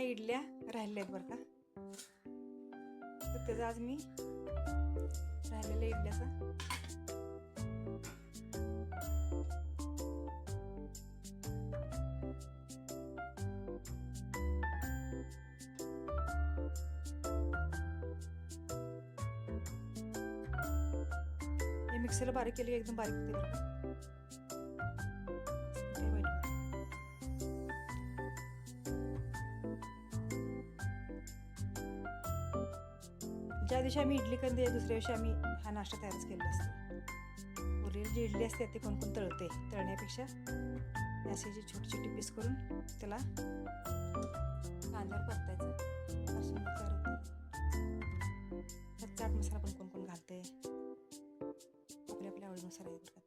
ह्या इडल्या राहिल्या आहेत बरं का? तर त्याचा आज मी राहिलेल्या इडल्याचा. मिक्सरला बारीक केली एकदम बारीक होते ज्या दिवशी आम्ही इडली करते दुसऱ्या दिवशी आम्ही हा नाश्ता तयारच केलेला असतो. उरलेली जी इडली असते ती कोण कोण तळते तळण्यापेक्षा असे जे छोटी छोटी पीस करून त्याला कांद्यावर परतायचं. अशी तयार होते. चाट मसाला पण कोण कोण घालते. आपल्या आपल्या आवडीनुसार आहे.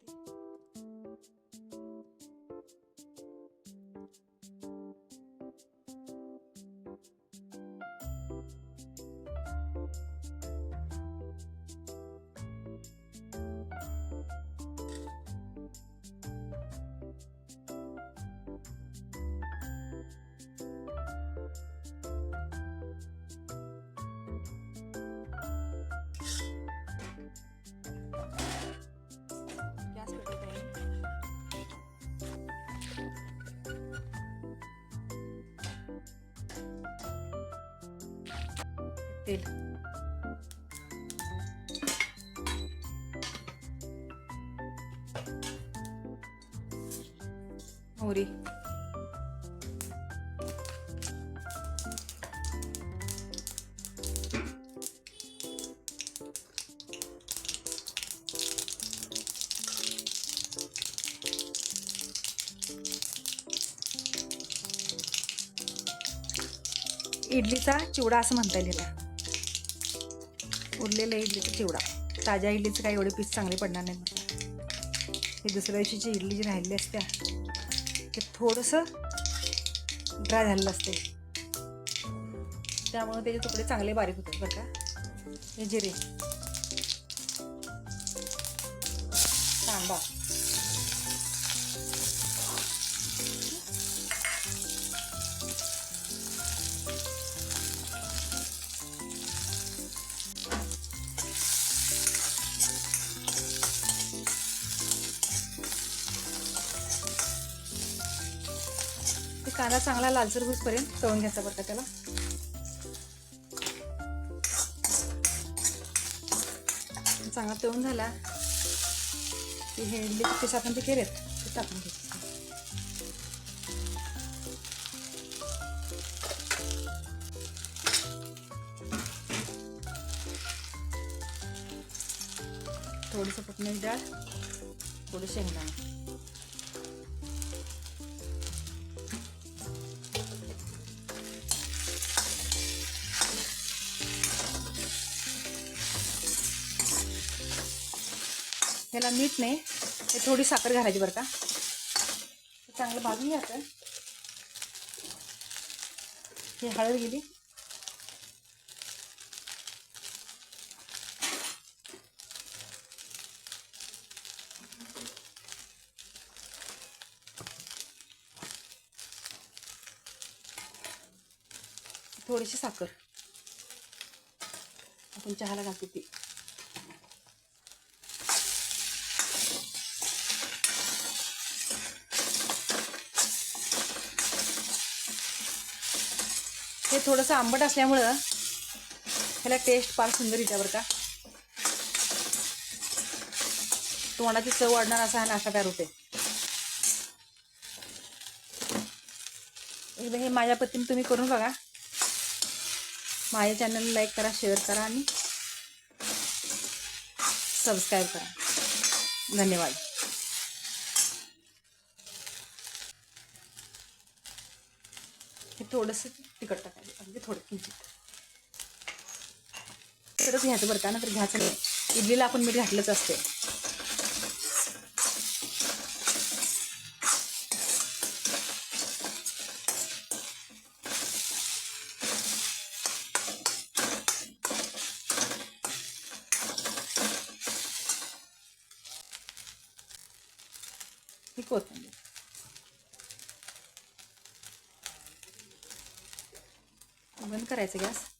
तेल मोहरी इडलीचा चिवडा असं म्हणता येईल उरलेला इडलीचा चिवडा. ताज्या इडलीचं काही एवढे पीस चांगले पडणार नाही हे दुसऱ्या दिवशीची इडली जी राहिली असत्या ते थोडंसं ड्राय झालेलं असते त्यामुळे त्याचे तुकडे चांगले बारीक होतात बरं का. हे जिरे. कांदा. कांदा चांगला लालसर होईपर्यंत तळून घ्यायचा बरं का त्याला. चांगला तळून झाला की हे इडली पीस आपण ते केलेत ते टाकून घ्यायचे. थोडीसं पटणी डाळ थोडं शेंगदाणा. ह्याला मीठ नाही हे थोडी साखर घालायची बरं का. चांगलं भाजून घ्यायचं. हे हळद गेली. थोडीशी साखर. आपण चहाला घालते ती. हे थोडंसं आंबट असल्यामुळं ह्याला टेस्ट फार सुंदर येते बरं का. तोंडाची चव वाढणार असा हा नाश्ता तयार होते एकदा हे माझ्या पद्धतीने तुम्ही करून बघा. माझ्या चॅनल लाईक करा शेअर करा आणि सबस्क्राईब करा. धन्यवाद. थोडंसं तिखट टाकायचं अगदी थोडं किंचित. तरच घ्यायचं बरं का? ना तर घ्यायचं नाही. इडलीला आपण मीठ घातलंच असते ही कोथिंबीर. बंद करायचं गॅस.